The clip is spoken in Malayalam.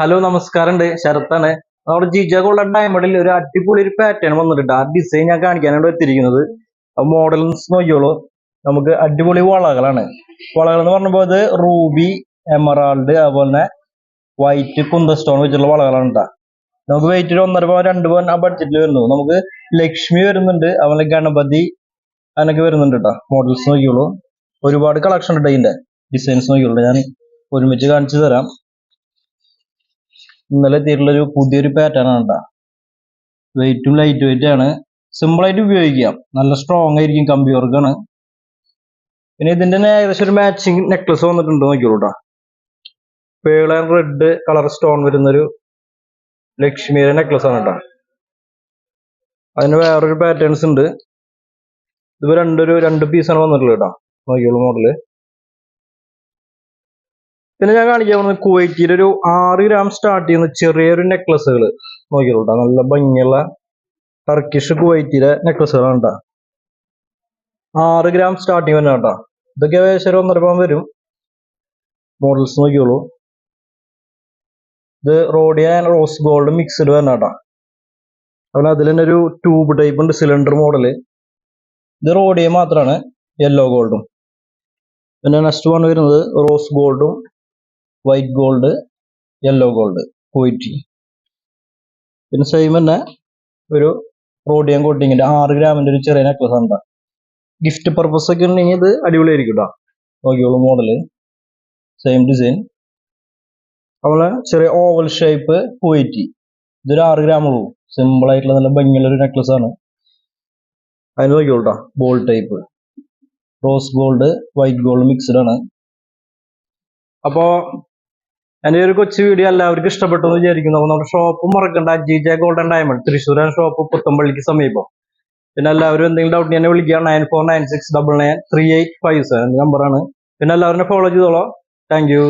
ഹലോ നമസ്കാരം ശരത്താണ്. നമ്മുടെ ജിജ കൊള്ള ഡയമണ്ടിൽ ഒരു അടിപൊളി ഒരു പാറ്റേൺ വന്നിട്ടുണ്ട് ആ ഡിസൈൻ ഞാൻ കാണിക്കാനാണ് എത്തിയിരിക്കുന്നത് മോഡൽസ് നോക്കിയോളൂ നമുക്ക് അടിപൊളി വളകളാണ്. വളകൾ എന്ന് പറയുമ്പോൾ അത് റൂബി എമറാൾഡ് അതുപോലെ തന്നെ വൈറ്റ് കുന്ത സ്റ്റോൺ വെച്ചിട്ടുള്ള വളകളാണ് കേട്ടോ നമുക്ക് വെയിറ്റ് ഒരു ഒന്നര പവൻ രണ്ട് പവൻ ആ ബഡ്ജറ്റിൽ വരുന്നു. നമുക്ക് ലക്ഷ്മി വരുന്നുണ്ട് അതുപോലെ ഗണപതി അതിനൊക്കെ വരുന്നുണ്ട് കേട്ടോ മോഡൽസ് നോക്കിയോളൂ ഒരുപാട് കളക്ഷൻ ഉണ്ട് ഇതിന്റെ ഡിസൈൻസ് നോക്കിയോളൂ ഞാൻ ഒരുമിച്ച് കാണിച്ചു തരാം. ഇന്നലെ എത്തിയിട്ടുള്ള ഒരു പുതിയൊരു പാറ്റേൺ ആണ് കേട്ടോ വെയിറ്റും ലൈറ്റ് വെയിറ്റ് ആണ്. സിമ്പിളായിട്ട് ഉപയോഗിക്കാം നല്ല സ്ട്രോങ് ആയിരിക്കും കമ്പി വർക്കാണ് പിന്നെ ഇതിന്റെ തന്നെ ഏകദേശം ഒരു മാച്ചിങ് നെക്ലസ് വന്നിട്ടുണ്ട് നോക്കിയോളൂ pearl and red colour stone വരുന്നൊരു ലക്ഷ്മിയുടെ നെക്ലസ് ആണ് കേട്ടോ അതിന് വേറൊരു പാറ്റേൺസ് ഉണ്ട്. ഇത് രണ്ടൊരു രണ്ട് പീസാണ് വന്നിട്ടുള്ളത് കേട്ടോ നോക്കിയോളൂ മോഡൽ പിന്നെ ഞാൻ കാണിക്കാൻ പോകുന്നത് ഒരു ആറ് ഗ്രാം സ്റ്റാർട്ട് ചെയ്യുന്ന ചെറിയൊരു നെക്ലസുകൾ നോക്കിയോളൂ കേട്ടോ നല്ല ഭംഗിയുള്ള ടർക്കിഷ് കുവൈറ്റിയിലെ നെക്ലസുകളാണ് കേട്ടോ ആറ് ഗ്രാം സ്റ്റാർട്ടിങ് വരുന്ന കേട്ടോ ഇതൊക്കെ ഏകദേശം ഒന്നര വരും. മോഡൽസ് നോക്കിയോളൂ ഇത് റോഡിയ റോസ് ഗോൾഡ് മിക്സ്ഡ് വരുന്ന കേട്ടോ അതുപോലെ അതിൽ തന്നെ ഒരു ട്യൂബ് ടൈപ്പ് ഉണ്ട് സിലിണ്ടർ മോഡൽ ഇത് റോഡിയ മാത്രമാണ് യെല്ലോ ഗോൾഡും പിന്നെ നെക്സ്റ്റ് വൺ വരുന്നത് റോസ് ഗോൾഡും വൈറ്റ് ഗോൾഡ് യെല്ലോ ഗോൾഡ് പോയിറ്റി പിന്നെ സെയിം തന്നെ ഒരു റോഡിയം കോട്ടിങ്ങിന്റെ ആറ് ഗ്രാമിന്റെ ഒരു ചെറിയ നെക്ലസ് ആണ് ഗിഫ്റ്റ് പർപ്പസ് ഒക്കെ ഉണ്ടെങ്കിൽ ഇത് അടിപൊളിയായിരിക്കും കേട്ടോ നോക്കിയോളൂ മോഡൽ സെയിം ഡിസൈൻ അവളെ ചെറിയ ഓവൽ ഷേപ്പ് പോയിറ്റി ഇതൊരു ആറ് സിമ്പിൾ ആയിട്ടുള്ള നല്ല ഭംഗിയുള്ള ഒരു നെക്ലസ് ആണ്. അതിന് നോക്കിയോളൂ കേട്ടോ ball type rose gold white gold mixed ആണ്. അപ്പോ എന്റെ ഒരു കൊച്ചു വീഡിയോ എല്ലാവർക്കും ഇഷ്ടപ്പെട്ടു എന്ന് വിചാരിക്കുന്നു. നമ്മുടെ ഷോപ്പ് മറക്കണ്ട. ജി ജെ ഗോൾഡൻ ഡയമണ്ട് തൃശ്ശൂരാൻ ഷോപ്പ് പുത്തമ്പള്ളിക്ക് സമീപം. പിന്നെ എല്ലാവരും എന്തെങ്കിലും ഡൗട്ട് എന്നെ വിളിക്കുക. Nine four nine six double nine three eight five seven നമ്പറാണ് പിന്നെ എല്ലാവരും ഫോളോ ചെയ്തോളാം. താങ്ക്